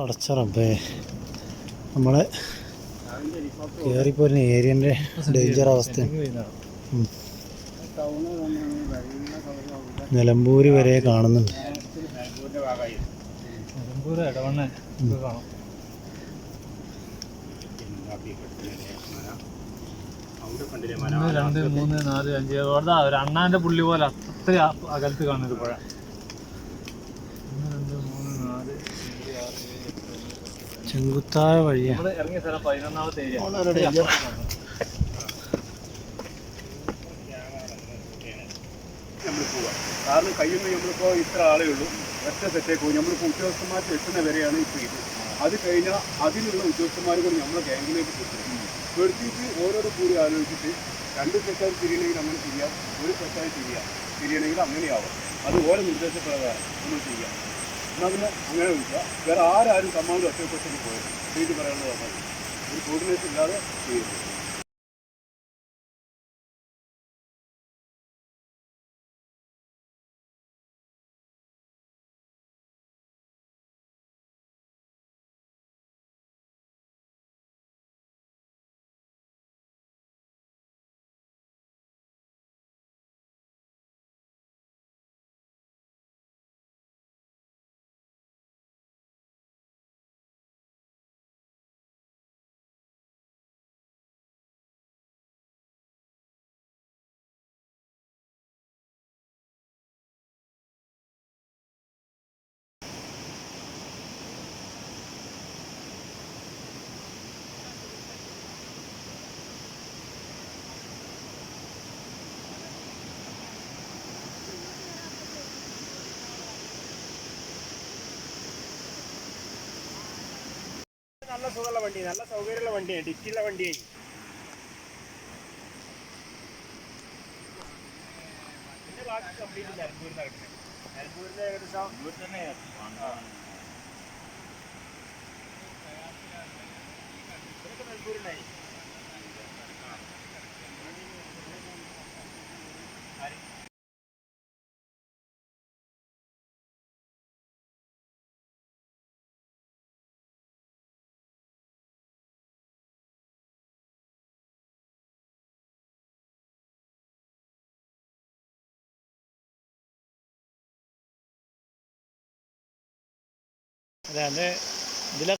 പടച്ചറബേ നമ്മളെ കയറിപ്പോരുന്ന ഏരിയന്റെ ഡേഞ്ചർ അവസ്ഥ. നിലമ്പൂര് വരെ കാണുന്നുണ്ട്. രണ്ട് മൂന്ന് നാല് അഞ്ച്. ഒരു അണ്ണാന്റെ പുള്ളി പോലെ അത്ര അകലത്ത് കാണുന്നത് പുഴ ഒന്ന് രണ്ട് മൂന്ന് നാല് അഞ്ച് ആറ് ഏഴ് എട്ട് ഒമ്പത് പത്ത്. ചെങ്കുത്തായ വഴിയാണ് നമ്മൾ പോവാം. കാരണം കഴിയുമ്പോൾ നമ്മളിപ്പോൾ ഇത്ര ആളേ ഉള്ളൂ. ഒറ്റ സെറ്റേ പോകും നമ്മളിപ്പോൾ ഉദ്യോഗസ്ഥന്മാർക്ക് എത്തുന്ന വരെയാണ് ഇപ്പോൾ ഇത് അത് കഴിഞ്ഞാൽ അതിനുള്ള ഉദ്യോഗസ്ഥന്മാർ കൂടി നമ്മളെ ബാങ്കിലേക്ക് കൊടുക്കും. കൊടുത്തിട്ട് ഓരോരോ കൂടി ആലോചിച്ചിട്ട് രണ്ട് സെറ്റായി തിരിയണമെങ്കിൽ അങ്ങനെ ചെയ്യാം. ഒരു സെറ്റായി തിരിയാം. തിരിയണമെങ്കിൽ അങ്ങനെയാവാം. അത് ഓരോ നിർദ്ദേശപ്രകാരം നമ്മൾ ചെയ്യാം. എന്നാൽ പിന്നെ അങ്ങനെ വിളിക്കുക വേറെ ആരാരും സമ്മാനം ഒറ്റപ്പെട്ടു പോയത് ചെയ്ത് പറയാനുള്ളതാണ് ഒരു കോർഡിനേഷൻ ഇല്ലാതെ ചെയ്യുന്നത് നല്ല സുഖമുള്ള വണ്ടി നല്ല സൗകര്യമുള്ള വണ്ടിയാണ് ഡിക്കിയുള്ള വണ്ടിയായി പിന്നെ ബാക്കി കംപ്ലീറ്റ് നിലമ്പൂരിൽ നടക്കുന്നത് നിലമ്പൂരിന്റെ ഏകദേശം ഇതൊക്കെ നിലമ്പൂരിലായി അതെ അത് ഇതിലെ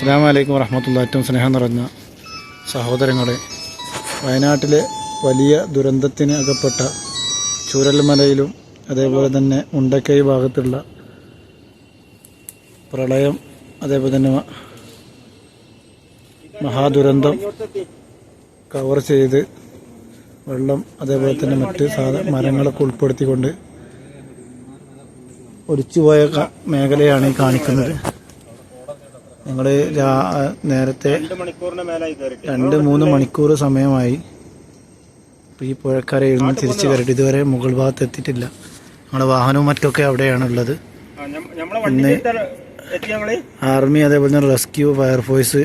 അസ്സാം വലൈക്കും വറഹമത്തുള്ള ഏറ്റവും സ്നേഹം നിറഞ്ഞ സഹോദരങ്ങളെ വയനാട്ടിലെ വലിയ ദുരന്തത്തിന് അകപ്പെട്ട ചൂരൽമലയിലും അതേപോലെ തന്നെ ഉണ്ടക്കൈ ഭാഗത്തുള്ള പ്രളയം അതേപോലെ തന്നെ മഹാദുരന്തം കവർ ചെയ്ത് വെള്ളം അതേപോലെ തന്നെ മറ്റ് സാധ മരങ്ങളൊക്കെ ഉൾപ്പെടുത്തിക്കൊണ്ട് ഒലിച്ചുപോയ മേഖലയാണ് ഈ കാണിക്കുന്നത്. ഞങ്ങൾ നേരത്തെ രണ്ട് മൂന്ന് മണിക്കൂർ സമയമായി. അപ്പം ഈ പുഴക്കാരെ നിന്ന് തിരിച്ചു കയറിയിട്ട് ഇതുവരെ മുകൾ ഭാഗത്ത് എത്തിയിട്ടില്ല. ഞങ്ങളുടെ വാഹനവും മറ്റൊക്കെ അവിടെയാണുള്ളത്. ഇന്ന് ആർമി അതേപോലെ തന്നെ റെസ്ക്യൂ ഫയർഫോഴ്സ്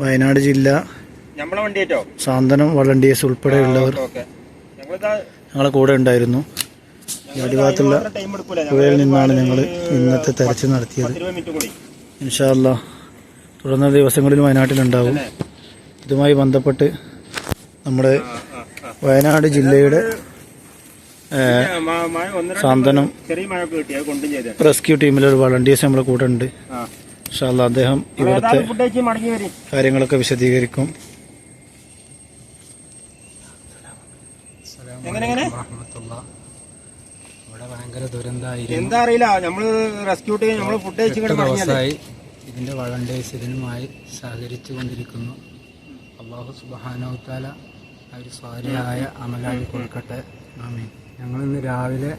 വയനാട് ജില്ല സാന്ത്വനം വളണ്ടിയേഴ്സ് ഉൾപ്പെടെയുള്ളവർ. ഞങ്ങളെ കൂടെ ഉണ്ടായിരുന്നു. അടിഭാഗത്തുള്ള പുഴയിൽ നിന്നാണ് ഞങ്ങൾ ഇന്നത്തെ തെരച്ചിൽ നടത്തിയത്. ഇൻഷാല്ല തുടർന്ന ദിവസങ്ങളിൽ വയനാട്ടിലുണ്ടാവും ഇതുമായി ബന്ധപ്പെട്ട് നമ്മുടെ വയനാട് ജില്ലയുടെ സാന്ത്വനം റെസ്ക്യൂ ടീമിലെ ഒരു വളണ്ടിയേഴ്സ് നമ്മളെ കൂടെ ഉണ്ട്. ആ ഇൻഷാല്ല അദ്ദേഹം ഇവിടുത്തെ ഫുഡ് മടങ്ങി വരും കാര്യങ്ങളൊക്കെ വിശദീകരിക്കും. എങ്ങനെ എങ്ങനെ ഇവിടെ ഭയങ്കര ദുരന്തമായി എന്താ അറിയില്ല നമ്മൾ റെസ്ക്യൂ ടീം നമ്മൾ ഫുഡ് കഴിച്ച് ഇതിന്റെ വളണ്ടേഴ്സ് ഇതിനുമായി സഹകരിച്ചു കൊണ്ടിരിക്കുന്നു അള്ളാഹു സുബാനോത്താല ഒരു സ്വാരിയായ അമലായി കൊടുക്കട്ടെ. ആമീൻ. ഞങ്ങളിന്ന് രാവിലെ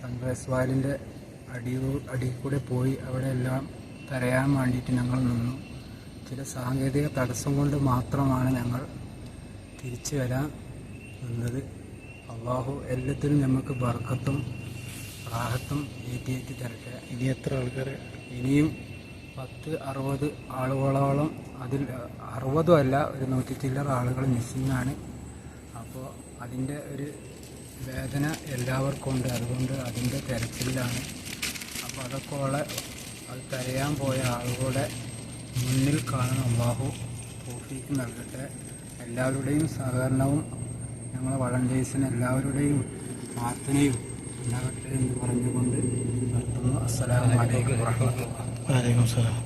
സൺറൈസ് വാലിന്റെ അടി അടിയിൽ കൂടെ പോയി അവിടെ എല്ലാം തരയാൻ വേണ്ടിയിട്ട് ഞങ്ങൾ നിന്നു. ചില സാങ്കേതിക തടസ്സം കൊണ്ട് മാത്രമാണ് ഞങ്ങൾ തിരിച്ചു വരാൻ നിന്നത്. അള്ളാഹു എല്ലാത്തിനും നമുക്ക് ബർക്കത്തും റാഹത്തും ഏറ്റി ഏറ്റി തരട്ടെ ഇനി എത്ര ആൾക്കാർ ഇനിയും പത്ത് അറുപത് ആളുകളോളം അതിൽ അറുപതും അല്ല ഒരു നൂറ്റി ചില്ലറ ആളുകൾ മിസ്സിംഗ് ആണ് അപ്പോൾ അതിന്റെ ഒരു വേദന എല്ലാവർക്കും ഉണ്ട്. അതുകൊണ്ട് അതിന്റെ തിരച്ചിലാണ്. അപ്പോൾ അതൊക്കെ ഉള്ള അത് തരയാൻ പോയ ആളുകളുടെ മുന്നിൽ കാണുന്ന അള്ളാഹു തോഫീക്ക് നൽകട്ടെ. എല്ലാവരുടെയും സഹകരണവും ഞങ്ങളെ വളണ്ടേഴ്സിന് എല്ലാവരുടെയും പ്രാർത്ഥനയും ഉണ്ടാകട്ടെ എന്ന് പറഞ്ഞുകൊണ്ട് നിർത്തുന്നു. അസ്സലാമു അലൈക്കും Vale, Gonzalo.